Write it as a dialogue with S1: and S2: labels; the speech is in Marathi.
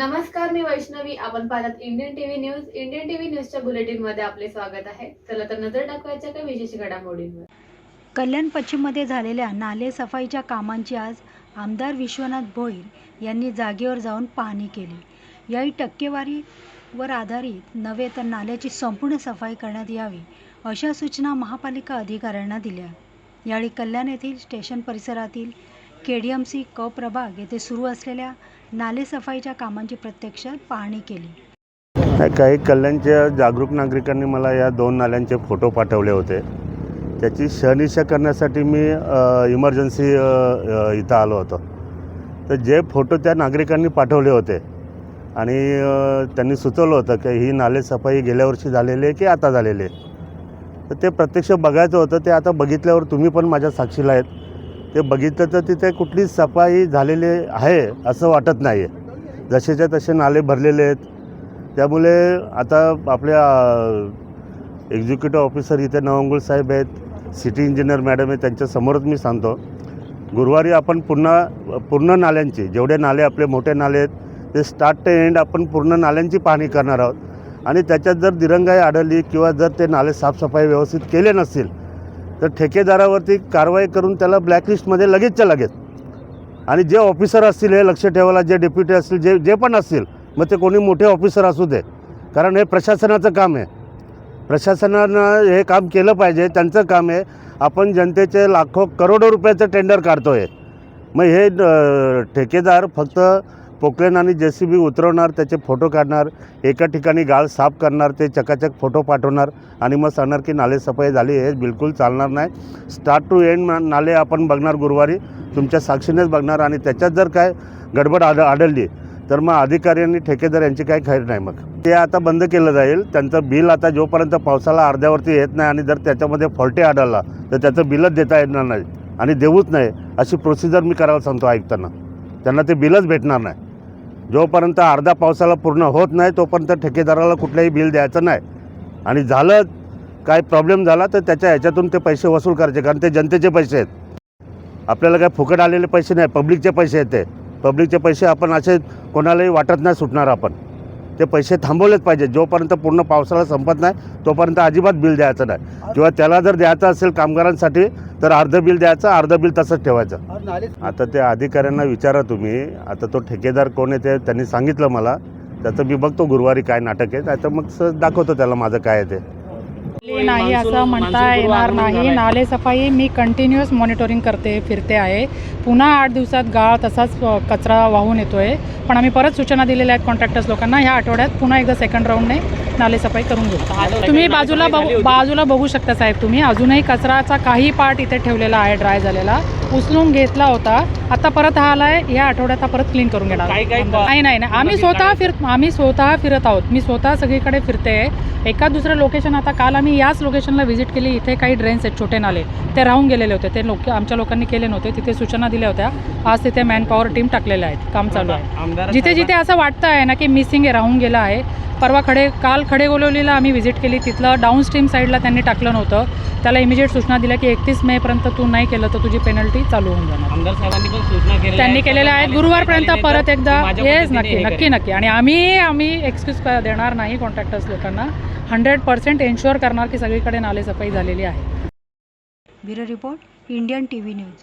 S1: नमस्कार मी वैष्णवी. आपण पाहतात Indian TV news Indian TV न्यूजच्या बुलेटिनमध्ये आपले स्वागत आहे. चला तर नजर टाकवायच्या काही विशेष घडामोडींवर.
S2: कल्याण पश्चिममध्ये झालेल्या नाले सफाईच्या कामांची आज आमदार विश्वनाथ भोईर यांनी जागेवर जाऊन पाहणी केली. याही टक्केवारीवर आधारित नव्हे तर नाल्याची संपूर्ण सफाई करण्यात यावी अशा सूचना महापालिका अधिकाऱ्यांना दिल्या. यावेळी कल्याण येथील स्टेशन परिसरातील के डी एम सी क प्रभाग येथे सुरू असलेल्या नाले सफाईच्या कामांची प्रत्यक्षात पाहणी केली.
S3: नाही, काही कल्याणच्या जागरूक नागरिकांनी मला या दोन नाल्यांचे फोटो पाठवले होते. त्याची शहनिशा करण्यासाठी मी इमर्जन्सी इथं आलो होतो. तर जे फोटो त्या नागरिकांनी पाठवले होते आणि त्यांनी सुचवलं होतं की ही नाले सफाई गेल्या वर्षी झालेली आहे की आता झालेली आहे. तर ते प्रत्यक्ष बघायचं होतं. ते आता बघितल्यावर तुम्ही पण माझ्या साक्षीला आहेत. ते बघितलं तर तिथे कुठली सफाई झालेली आहे असं वाटत नाही आहे जसेच्या तसे नाले भरलेले आहेत. त्यामुळे आता आपल्या एक्झिक्युटिव्ह ऑफिसर इथे नवंगुळ साहेब आहेत. सिटी इंजिनियर मॅडम आहेत. त्यांच्यासमोरच मी सांगतो. गुरुवारी आपण पुन्हा पूर्ण नाल्यांची जेवढे नाले आपले मोठे नाले आहेत ते स्टार्ट ते एंड आपण पूर्ण नाल्यांची पाहणी करणार आहोत. आणि त्याच्यात जर दिरंगाई आढळली किंवा जर ते नाले साफसफाई व्यवस्थित केले नसतील तर ठेकेदारावरती कारवाई करून त्याला ब्लॅकलिस्टमध्ये लगेचच्या लगेच. आणि जे ऑफिसर असतील हे लक्ष ठेवायला जे डेप्युटी असतील जे जे पण असतील मग ते कोणी मोठे ऑफिसर असू दे. कारण हे प्रशासनाचं काम आहे. प्रशासनानं हे काम केलं पाहिजे. त्यांचं काम आहे. आपण जनतेचे लाखो करोडो रुपयाचं टेंडर काढतो आहे मग हे ठेकेदार फक्त पोकलेन आणि जे सी बी उतरवणार त्याचे फोटो काढणार एका ठिकाणी गाळ साफ करणार ते चकाचक फोटो पाठवणार आणि मग सांगणार की नाले सफाई झाली हे बिलकुल चालणार नाही. स्टार्ट टू एंड नाले आपण बघणार गुरुवारी तुमच्या साक्षीनेच बघणार आणि त्याच्यात जर काय गडबड आढ आढळली तर मग अधिकारी आणि ठेकेदार यांची काही खैर नाही मग. ते आता बंद केलं जाईल त्यांचं बिल आता जोपर्यंत पावसाला अर्ध्यावरती येत नाही आणि जर त्याच्यामध्ये फॉल्टे आढळला तर त्याचं बिलच देता येणार नाही. आणि देऊच नाही अशी प्रोसिजर मी करायला सांगतो ऐकताना त्यांना ते बिलच भेटणार नाही. जोपर्यंत अर्धा पावसाला पूर्ण होत नाही तोपर्यंत ठेकेदाराला कुठलंही बिल द्यायचं नाही. आणि झालं काय प्रॉब्लेम झाला तर त्याच्या ह्याच्यातून ते पैसे वसूल करायचे कारण ते जनतेचे पैसे आहेत. आपल्याला काय फुकट आलेले पैसे नाही पब्लिकचे पैसे आहेत ते पब्लिकचे पैसे आपण असे कोणालाही वाटत नाही सुटणार आपण. ते पैसे थांबवलेच पाहिजे. जोपर्यंत पूर्ण पावसाळा संपत नाही तोपर्यंत अजिबात बिल द्यायचं नाही. किंवा त्याला जर द्यायचं असेल कामगारांसाठी तर अर्धं बिल द्यायचं अर्धं बिल तसंच ठेवायचं. आता त्या अधिकाऱ्यांना विचारा तुम्ही. आता तो ठेकेदार कोण आहे ते त्यांनी सांगितलं मला. त्याचं मी बघतो गुरुवारी काय नाटक आहे. तर मग स- दाखवतो त्याला माझं काय आहे ते.
S4: नाही असं म्हणता येणार नाही. नाले सफाई मी कंटिन्युअस मॉनिटरिंग करते फिरते आहे. पुन्हा आठ दिवसात गाळ तसाच कचरा वाहून येतोय. पण आम्ही परत सूचना दिलेल्या आहेत कॉन्ट्रॅक्टर्स लोकांना ह्या आठवड्यात पुन्हा एकदा सेकंड राऊंडने नाले सफाई करून घेऊ. तुम्ही बाजूला बघू बाजूला बघू शकता साहेब तुम्ही. अजूनही कचराचा काही पार्ट इथे ठेवलेला आहे ड्राय झालेला. उचलून घेतला होता. आता परत हा आलाय या आठवड्यात परत क्लीन करून घेणार. नाही नाही नाही. आम्ही स्वतः फिर आम्ही स्वतः फिरत आहोत. मी स्वतः सगळीकडे फिरते. एका दुसरं लोकेशन आता काल आम्ही याच लोकेशनला व्हिजिट केली. इथे काही ड्रेन्स आहेत छोटे नाले. ते राहून गेलेले होते. ते लोक आमच्या लोकांनी केले नव्हते. तिथे सूचना दिल्या होत्या. आज तिथे मॅन पॉवर टीम टाकलेल्या आहेत. काम चालू आहे. जिथे जिथे असं वाटतं आहे ना की मिसिंग आहे राहून गेलं आहे परवा खडे काल खडेगोलवलीला आम्ही व्हिजिट केली. तिथलं डाऊन स्ट्रीम साईडला त्यांनी टाकलं नव्हतं. त्याला इमिजिएट सूचना दिल्या की एकतीस मेपर्यंत तू नाही केलं तर तुझी पेनल्टी चालू होऊन जाणार.
S5: आमदार साहेबांनी पण सूचना केल्या
S4: त्यांनी केलेल्या आहेत. गुरुवारपर्यंत परत एकदा येस नक्की नक्की. नक्की. आणि आम्ही आम्ही एक्सक्यूज देणार नाही कॉन्ट्रॅक्टर्स लोकांना. हंड्रेड पर्सेंट एन्श्युअर करणार की सगळीकडे नाले सफाई झालेली आहे.
S2: Bureau report Indian T V news.